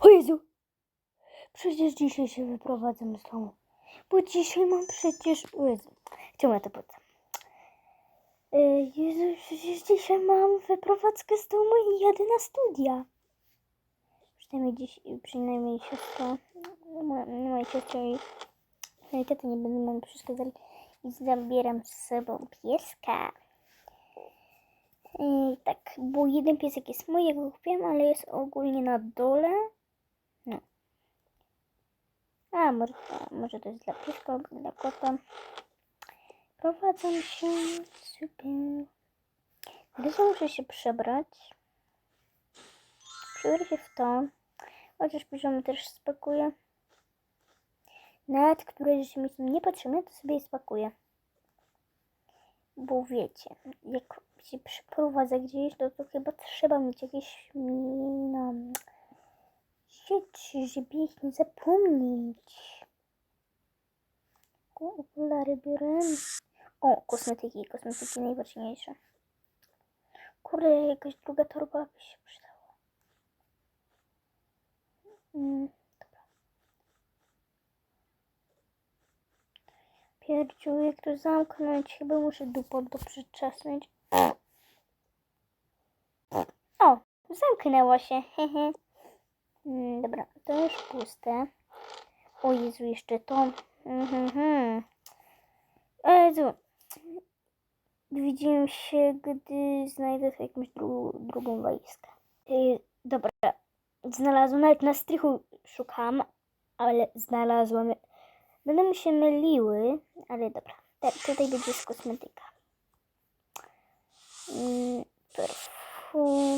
O Jezu! Przecież dzisiaj się wyprowadzam z domu. Bo dzisiaj mam przecież... O Jezu, ja to potem? Jezu, przecież dzisiaj mam wyprowadzkę z domu i jadę na studia. Przynajmniej dziś, przynajmniej siostra, moja, siostra i moja tata nie będą nam przeszkadzali. I zabieram z sobą pieska. I tak, bo jeden piesek jest mój, ja go kupiłem, ale jest ogólnie na dole. No. A, może, może to jest dla pieska, dla kota. Prowadzą się super. Teraz muszę się przebrać. Przebiorę się w to. Chociaż piżamy też spakuję. Nawet które rzeczy mi są niepotrzebne, to sobie je spakuję. Bo wiecie, jak się przeprowadza gdzieś, to, to chyba trzeba mieć jakieś no, rzeczy, żeby ich nie zapomnieć. O, okulary biorę. O, kosmetyki, kosmetyki najważniejsze. Kurde, jakaś druga torba by się przydała. Mm, dobra. Pierdziu, jak to zamknąć? Chyba muszę dupą to przyczesnąć. O, zamknęło się, hehe. Mm, dobra, to już puste. O Jezu, jeszcze to. Mhm. O Jezu. Widzimy się, gdy znajdę jakąś dru drugą walizkę. Yy, dobra, znalazłam, nawet na strychu szukam, ale znalazłam. Będą mi się myliły, ale dobra. Te, tutaj będzie z kosmetyka. Mm, perfumy.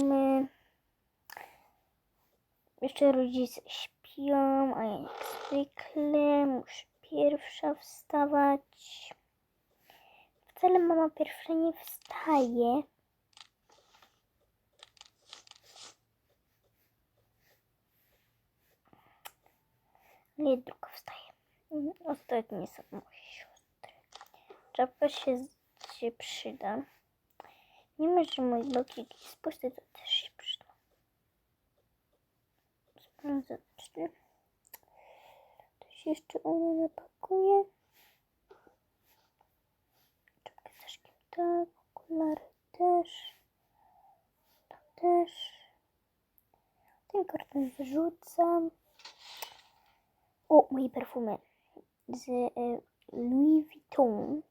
Jeszcze rodzice śpią, a ja jak zwykle muszę pierwsza wstawać. Wcale mama pierwsza nie wstaje. Nie druga wstaje. Ostatnie są moje siostry. Czapka się, się przyda. Mimo, że mój blokik jest pusty, to też czy to się jeszcze ona napakuje. Czapkę daszkiem tak, okulary też. To też. Ten karton wyrzucam. O, moje perfumy z e, Louis Vuitton.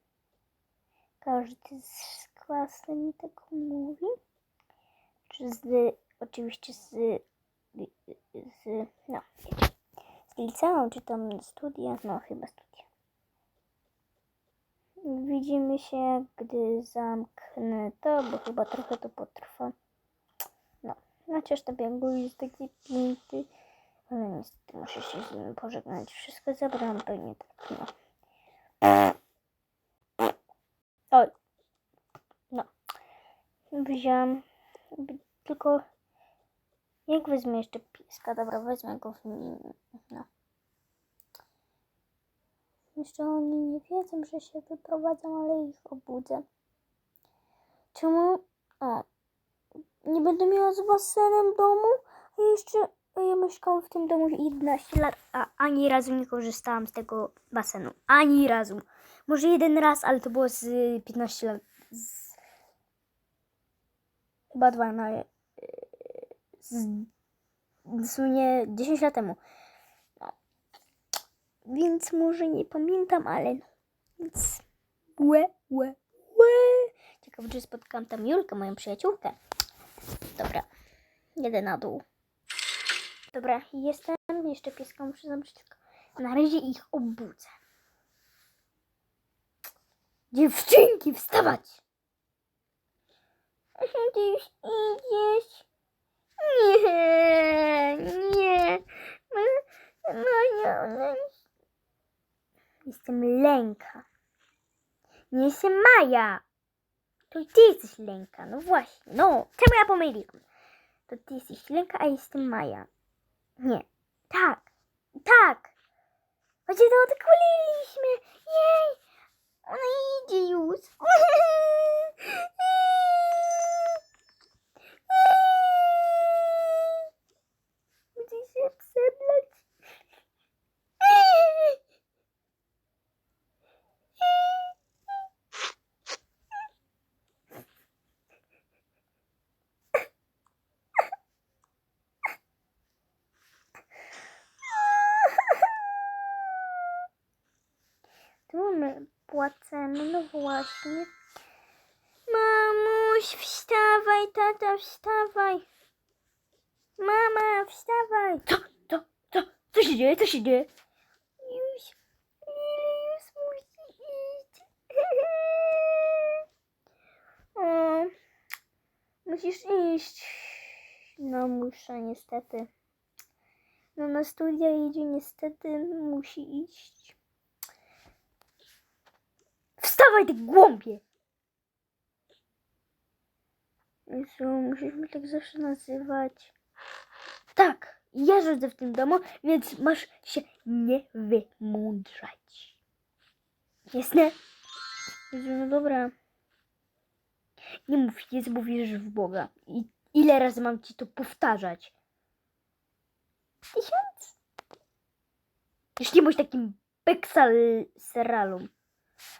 Każdy z klasy mi tak mówi. Czy z, oczywiście z, z no, z liceum, czy tam studia, no chyba studia. Widzimy się, gdy zamknę to, bo chyba trochę to potrwa. No, chociaż to biegu jest taki piękny. Ale niestety muszę się z nim pożegnać. Wszystko zabrałam pewnie tak, no. Oj. No. Wziąłem. Tylko jak wezmę jeszcze pieska? Dobra, wezmę go w nim. No. Jeszcze oni nie wiedzą, że się wyprowadzam, ale ich obudzę. Czemu? O. Nie będę miała z basenem domu? A jeszcze ja mieszkałam w tym domu 11 lat, a ani razu nie korzystałam z tego basenu. Ani razu. Może jeden raz, ale to było z 15 lat. Z... Chyba dwa, no ale... Z... W sumie 10 lat temu. No. Więc może nie pamiętam, ale no. Więc... Łe, łe, łe. Ciekawe, czy spotkałam tam Julkę, moją przyjaciółkę. Dobra. Jedę na dół. Dobra, jestem. Jeszcze pieska muszę zabrać. tylko Na razie ich obudzę. Dziewczynki, wstawać! Już idziesz? Nie, nie. Ona... Jestem Lenka. Nie jestem Maja. To ty jesteś Lenka, no właśnie. No, czemu ja pomyliłam? To ty jesteś Lenka, a jestem Maja. Nie. Tak. Tak. Właśnie to odkuliliśmy. Jej. Ona idzie już. Gdzie się pałacem. No właśnie. Mamuś, wstawaj, tata, wstawaj. Mama, wstawaj. Co, co, co, co się dzieje, co się dzieje? Już, już musi iść. O, musisz iść. No muszę niestety. No na studia idzie niestety, musi iść. Wstawaj ty głąbie! Jezu, musisz mnie tak zawsze nazywać. Tak, ja rządzę w tym domu, więc masz się nie wymądrzać. Jasne? Jezu, no dobra. Nie mów, jest, bo wierzysz w Boga. I ile razy mam ci to powtarzać? Tysiąc? Już nie bądź takim peksalseralum.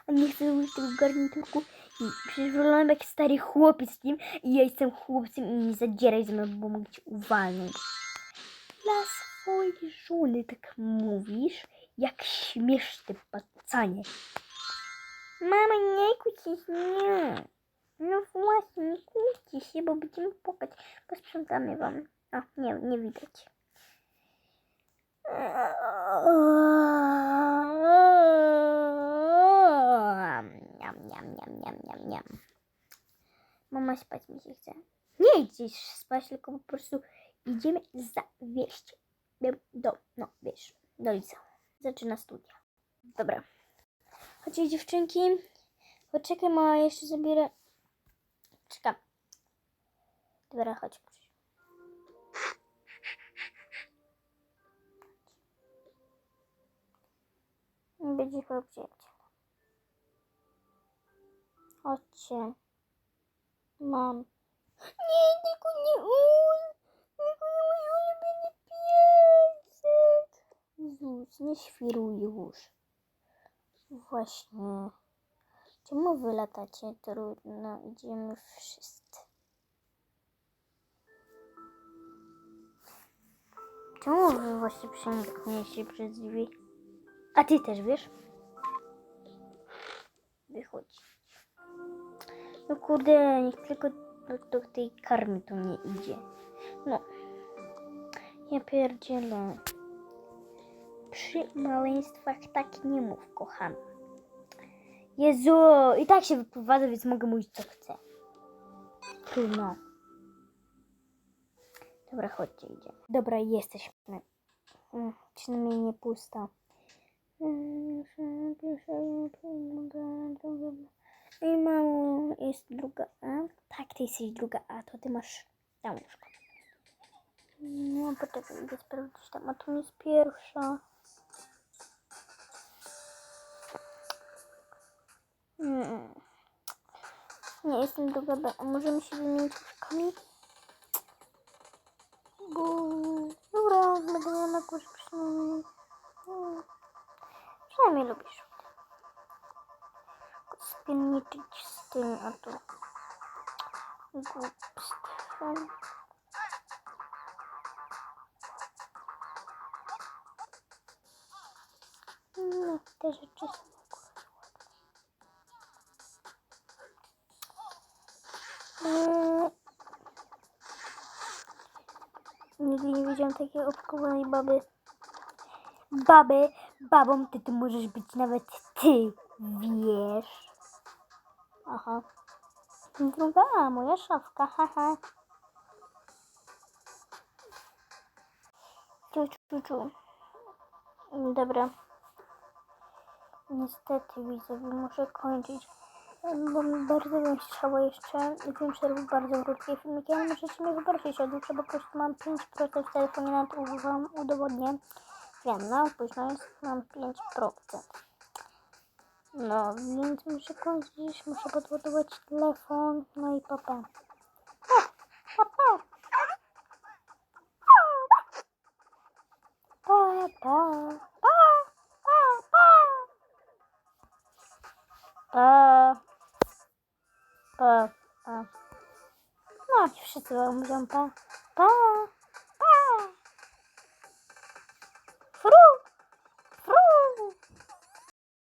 A nie chcę użyć tego garniturku. I Przecież wyglądam jak stary chłopiec nim i ja jestem chłopcem i nie zadzieraj ze mną, bo mogę cię uwalniać. Dla swojej żony tak mówisz, jak śmiesz ty pacanie. Mama, nie się, nie. No właśnie, nie kłóćcie się, bo będziemy płakać. Posprzątamy wam. O, nie, nie widać. Mi się chce. Nie idziesz spać, tylko po prostu idziemy zawieźć ją do, no wiesz, do liceum. Zaczyna studia. Dobra. Chodźcie dziewczynki. Poczekaj, mama jeszcze zabiera. Czekam. Dobra, chodź. Będzie chyba przyjaciel. Chodźcie. Mam. Nie, tylko nie on. Tylko nie mój ulubiony piesek. Jezus, nie świruj już. Właśnie. Czemu wy latacie? Trudno, idziemy wszyscy. Czemu wy właśnie przemkniecie przez drzwi? A ty też wiesz? No kurde, niech tylko do, tej karmy tu nie idzie. No. Ja pierdzielę. Przy maleństwach tak nie mów, kochana. Jezu, i tak się wyprowadzę, więc mogę mówić co chcę. Trudno. Dobra, chodźcie, idziemy. Dobra, jesteśmy. Mm, Przynajmniej nie pusta. I mamo, jest druga A. Tak, ty jesteś druga A, to ty masz tam łóżko. No, poczekaj, idę sprawdzić tam, a to jest pierwsza. Mm. Nie, jestem druga B. A możemy się wymienić łóżkami? Bo... Dobra, będę miała na górze przynajmniej. Mm. Przynajmniej lubisz. Spienniczyć z tym, a to głupstwem. No, te rzeczy są. Nigdy nie widziałam takiej opakowanej baby. Baby, babą ty tu możesz być nawet ty, wiesz. Aha. Druga, moja szafka, haha. Ciu, ciu, ciu. Dobra. Niestety widzę, muszę kończyć. Bo bardzo bym chciała jeszcze, wiem, że robię bardzo krótkie filmiki, ale możecie mnie wyprosić o dłuższe, bo po prostu mam 5% w telefonie, na to wam udowodnię. Wiem, no, późno jest, mam 5%. Но в 11 секунд здесь можно подводывать телефон, ну и папа. Папа! Папа! Папа! Папа! Папа! Ну, а сейчас мы будем па... Па!